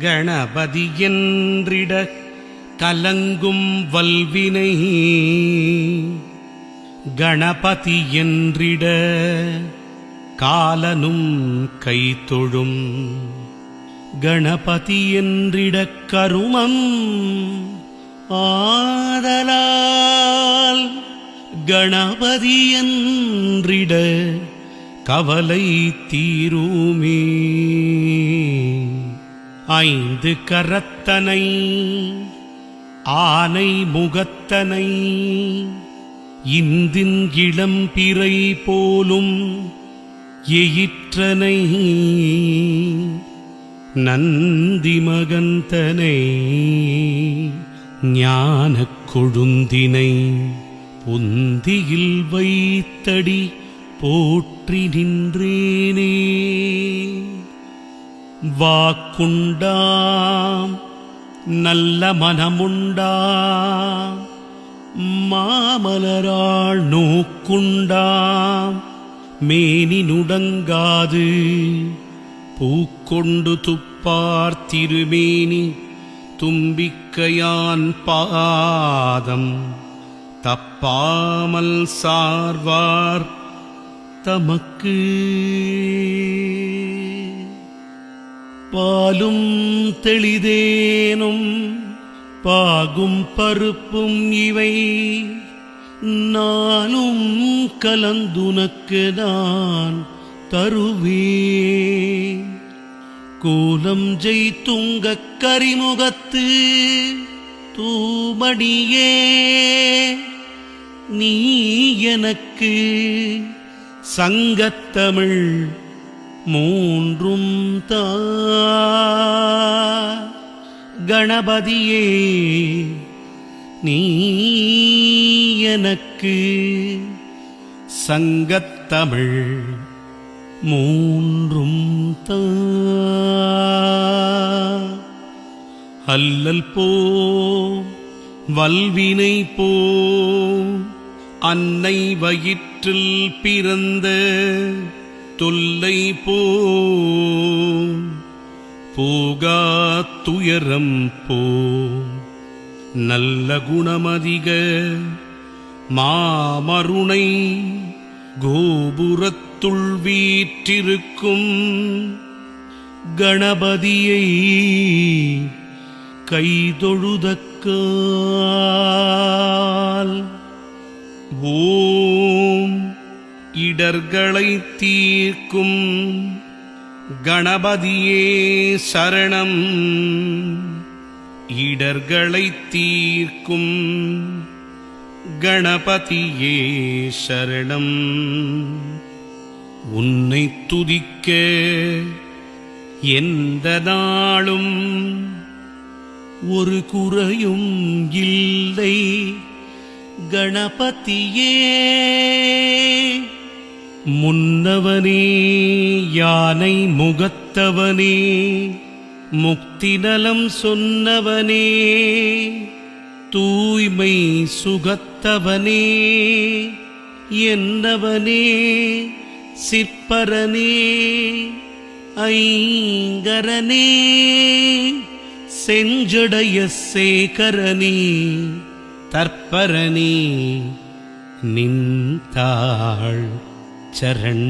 கணபதியன்றிட கலங்கும் வல்வினை. கணபதி என்றிட காலனும் கைத்தொழும். கணபதி என்றிட கருமம் ஆதலால். கணபதி என்றிட கவலை தீருமே. ஐந்து கரத்தனை ஆனை முகத்தனை இந்தின் இளம்பிறை போலும் எயிற்றனை நந்தி மகந்தனை ஞானக் கொழுந்தினை புந்தியில் வைத்தடி போற்றி நின்றேனே. வாக்குண்டாம் நல்ல மனமுண்டாம் மாமலராள் நோக்குண்டாம் மேனி நுடங்காது பூக்கொண்டு துப்பார் திருமேனி தும்பிக்கையான் பாதம் தப்பாமல் சார்வார் தமக்கு பாலும் தெளிதேனும் பாகும் பருப்பும் இவை. நானும் கலந்துனக்கு நான் தருவே கோலம் ஜெய்துங்கக் கரிமுகத்து தூமடியே. நீ எனக்கு சங்கத்தமிழ் மூன்றும் தா. கணபதியே நீ எனக்கு சங்கத்தமிழ் மூன்றும் தா. அல்லல் போ வல்வினை போ அன்னை வயிற்றில் பிறந்த தொல்லை போ போகா துயரம் போ நல்ல குணமதிக மாமருணை கோபுரத்துள் வீற்றிருக்கும் கணபதியை கைதொழுதக்கால். ஓம் இடர்களை தீர்க்கும் கணபதியே சரணம். இடர்களை தீர்க்கும் கணபதியே சரணம். உன்னை துதிக்க எந்த நாளும் ஒரு குறையும் இல்லை. கணபதியே முன்னவனே யானை முகத்தவனே முக்தி நலம் சொன்னவனே தூய்மை சுகத்தவனே என்னவனே சிற்பரனே ஐங்கரனே செஞ்சடைய சேகரனே தற்பரனே நின்றாள். சரண்.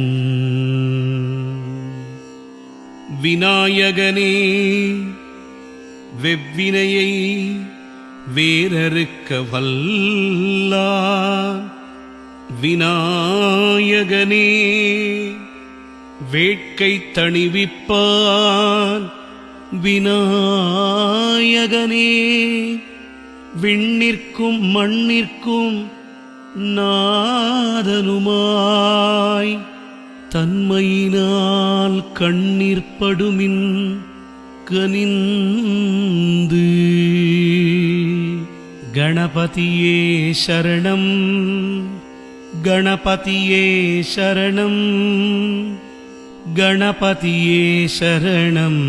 விநாயகனே வெவ்வினையை வேறறுக்க வல்லா. விநாயகனே வேட்கை தணிவிப்பான். விநாயகனே விண்ணிற்கும் மண்ணிற்கும் நாதனுமாய் தன்மையினால் கண்ணிற்படுமின் கனிந்து. கணபதியே சரணம் கணபதியே சரணம் கணபதியே சரணம்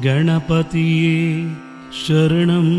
கணபதியே சரணம்.